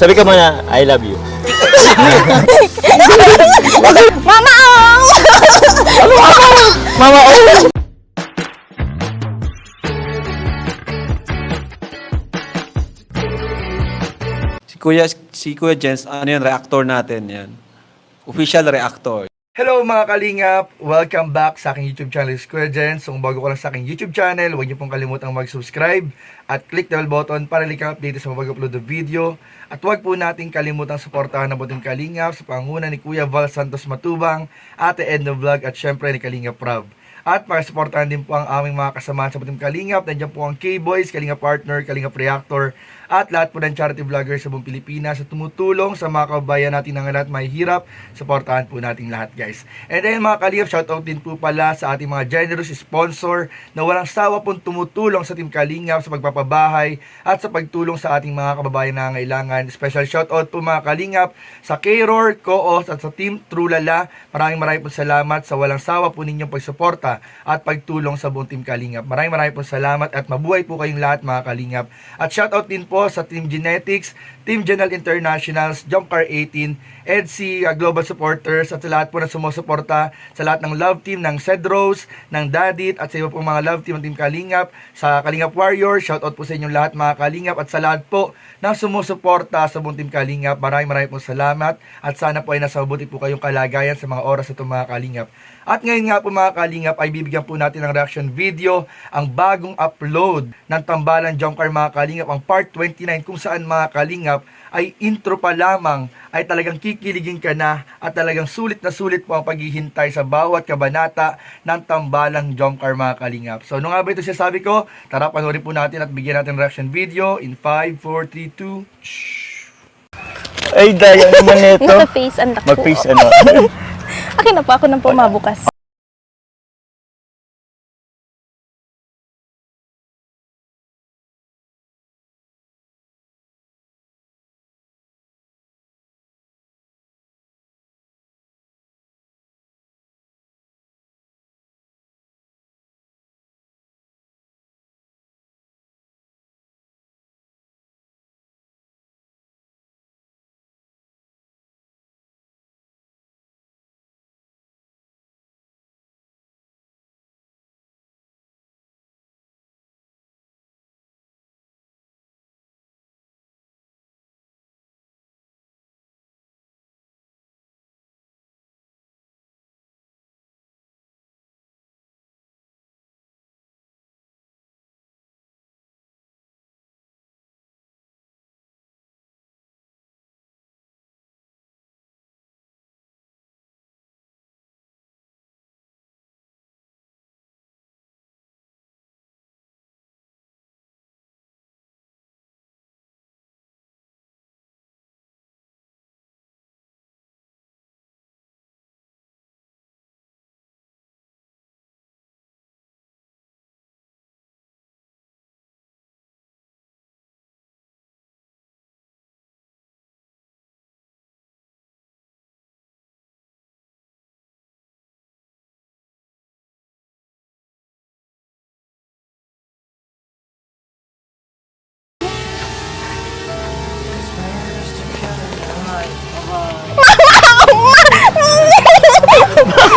Sabi ka muna, I love you. Mama! oh! Mama, oh! Si Kuya, si Kuya Jens, ano yun, reactor natin yan. Official reactor. Hello mga kalingap! Welcome back sa aking YouTube channel, Square Gens. Kung bago ka lang sa aking YouTube channel, huwag niyo pong kalimutang mag-subscribe at click the bell button para lika update sa mga upload na video. At huwag po nating kalimutang suportahan ang buting kalingap sa panguna ni Kuya Val Santos Matubang, Ate Edna Vlog at syempre ni Kalingap Rob. At para suportahan din po ang aming mga kasamahan sa Butim Kalingap. Nandiyan po ang K-Boys, Kalingap Partner, Kalingap Reactor, at lahat po ng charity vloggers sa buong Pilipinas sa tumutulong sa mga kababayan natin ng lahat may hirap. Suportahan po natin lahat guys. And then mga kalingap, shoutout din po pala sa ating mga generous sponsor na walang sawa pong tumutulong sa Team Kalingap sa pagpapabahay at sa pagtulong sa ating mga kababayan na ngailangan. Special shoutout po mga kalingap sa K-Roar, Koos at sa Team Trulala. Maraming maraming po salamat sa walang sawa po ninyong pagsuporta at pagtulong sa buong Team Kalingap. Maraming maraming po salamat at mabuhay po kayong lahat mga kalingap. At shoutout din po sa Team Genetics, Team General Internationals, Jumpcar 18, EDC, uh, Global Supporters at sa lahat po na sumusuporta sa lahat ng love team ng Cedros, ng Dadit at sa iba pong mga love team ng Team Kalingap, sa Kalingap Warrior, shoutout po sa inyong lahat mga Kalingap at sa lahat po na sumusuporta sa buong Team Kalingap. Maraming maraming po salamat at sana po ay nasa mabuti po kayong kalagayan sa mga oras ito mga Kalingap. At ngayon nga po mga Kalingap ay bibigyan po natin ng reaction video ang bagong upload ng Tambalan Jomcar mga Kalingap ang part 29 kung saan mga Kalingap ay intro pa lamang ay talagang kikiligin ka na at talagang sulit na sulit po ang paghihintay sa bawat kabanata ng Tambalang Jomcar mga Kalingap. So ano nga ba ito siya sabi ko? Tara panoorin po natin at bigyan natin reaction video in 5, 4, 3, 2, Ay, daya naman nito. Naka-face ang takbo. Mag-face ano. Akin na po ako nang pumabukas.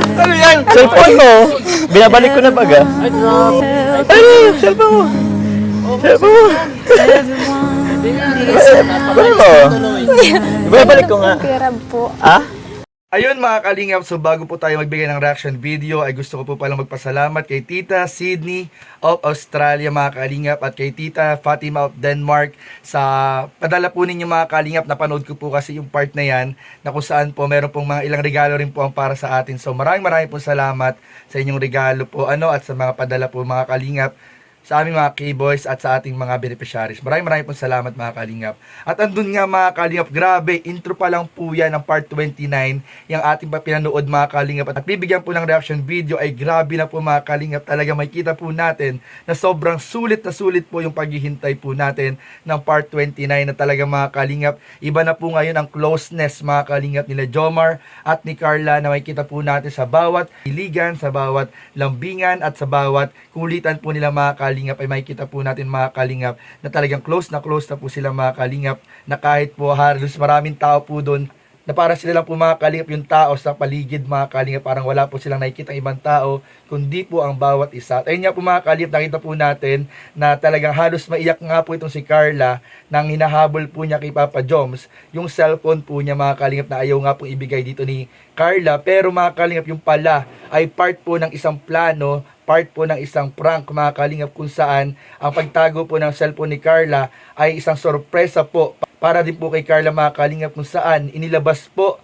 ano? Yan? Cellphone mo. Binabalik ko na baga. Ay. Ano? Cellphone mo. Cellphone mo. Ano mo? Ibabalik ko nga. Grab po. Ah? Ayun mga kalingap, so bago po tayo magbigay ng reaction video, ay gusto ko po palang magpasalamat kay Tita Sydney of Australia mga kalingap at kay Tita Fatima of Denmark sa padala po ninyo mga kalingap. Napanood ko po kasi yung part na yan na kung saan po meron pong mga ilang regalo rin po ang para sa atin. So maraming maraming po salamat sa inyong regalo po ano at sa mga padala po mga kalingap sa aming mga K-Boys at sa ating mga beneficiaries. Maraming maraming pong salamat mga Kalingap. At andun nga mga Kalingap, grabe, intro pa lang po yan ng part 29, yung ating pinanood mga Kalingap. At bibigyan po ng reaction video ay grabe na po mga Kalingap. Talaga may kita po natin na sobrang sulit na sulit po yung paghihintay po natin ng part 29 na talaga mga Kalingap. Iba na po ngayon ang closeness mga Kalingap nila Jomar at ni Carla na may kita po natin sa bawat iligan, sa bawat lambingan at sa bawat kulitan po nila mga Kalingap ay makikita po natin mga Kalingap na talagang close na close na po sila mga Kalingap na kahit po halos maraming tao po doon na parang sila lang po mga kalingap yung tao sa paligid mga kalingap parang wala po silang nakikita ibang tao kundi po ang bawat isa. At ayun nga po mga kalingap nakita po natin na talagang halos maiyak nga po itong si Carla nang hinahabol po niya kay Papa Joms yung cellphone po niya mga kalingap na ayaw nga po ibigay dito ni Carla. Pero mga kalingap yung pala ay part po ng isang plano part po ng isang prank mga kalingap kung saan ang pagtago po ng cellphone ni Carla ay isang sorpresa po para din po kay Carla mga kalingap kung saan inilabas po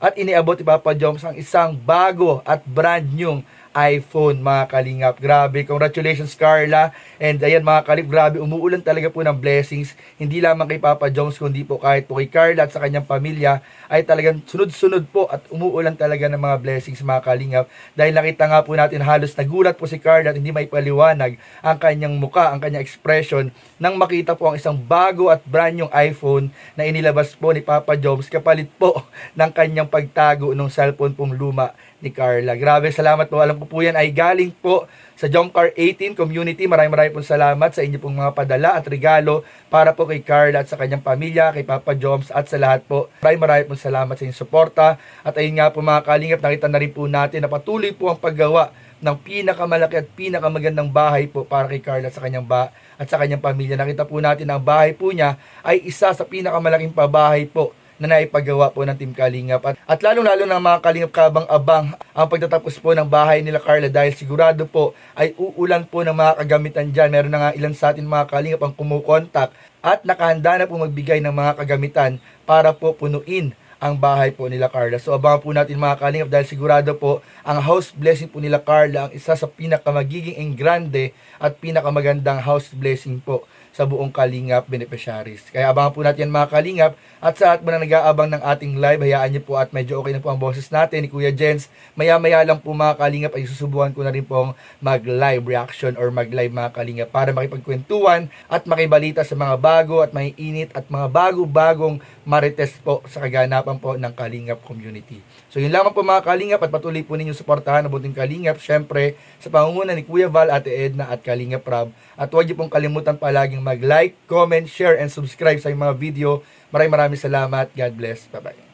at iniabot ni Papa Joms ang isang bago at brand new iPhone mga kalingap. Grabe, congratulations Carla. And ayan mga kalingap, grabe, umuulan talaga po ng blessings. Hindi lamang kay Papa Jones, kundi po kahit po kay Carla at sa kanyang pamilya ay talagang sunod-sunod po at umuulan talaga ng mga blessings mga kalingap. Dahil nakita nga po natin halos nagulat po si Carla at hindi may paliwanag ang kanyang muka, ang kanyang expression nang makita po ang isang bago at brand new iPhone na inilabas po ni Papa Jones kapalit po ng kanyang pagtago ng cellphone pong luma ni Carla. Grabe, salamat po. Alam ko po yan ay galing po sa Jomcar 18 community. Maraming maraming po salamat sa inyo pong mga padala at regalo para po kay Carla at sa kanyang pamilya, kay Papa Joms at sa lahat po. Maraming maraming po salamat sa inyong suporta. At ayun nga po mga kalingap, nakita na rin po natin na patuloy po ang paggawa ng pinakamalaki at pinakamagandang bahay po para kay Carla sa kanyang ba at sa kanyang pamilya. Nakita po natin na ang bahay po niya ay isa sa pinakamalaking pabahay po na naipagawa po ng Team Kalingap. At, at lalong-lalo ng mga Kalingap kabang-abang ang pagtatapos po ng bahay nila Carla dahil sigurado po ay uulan po ng mga kagamitan dyan. Meron na nga ilan sa atin mga Kalingap ang kumukontak at nakahanda na po magbigay ng mga kagamitan para po punuin ang bahay po nila Carla. So abangan po natin mga kalingap dahil sigurado po ang house blessing po nila Carla ang isa sa pinakamagiging engrande at pinakamagandang house blessing po sa buong Kalingap beneficiaries. Kaya abangan po natin mga Kalingap at sa mo na nag-aabang ng ating live, hayaan niyo po at medyo okay na po ang boses natin ni Kuya Jens. Maya-maya lang po mga Kalingap ay susubukan ko na rin pong mag-live reaction or mag-live mga Kalingap para makipagkwentuhan at makibalita sa mga bago at may init at mga bago-bagong marites po sa kaganapan po ng Kalingap community. So yun lamang po mga Kalingap at patuloy po ninyo suportahan ang buting Kalingap. Syempre sa pangunguna ni Kuya Val, Ate Edna at Kalingap Rob. At huwag niyo pong kalimutan palaging mag-like, comment, share, and subscribe sa mga video. Maraming maraming salamat. God bless. Bye-bye.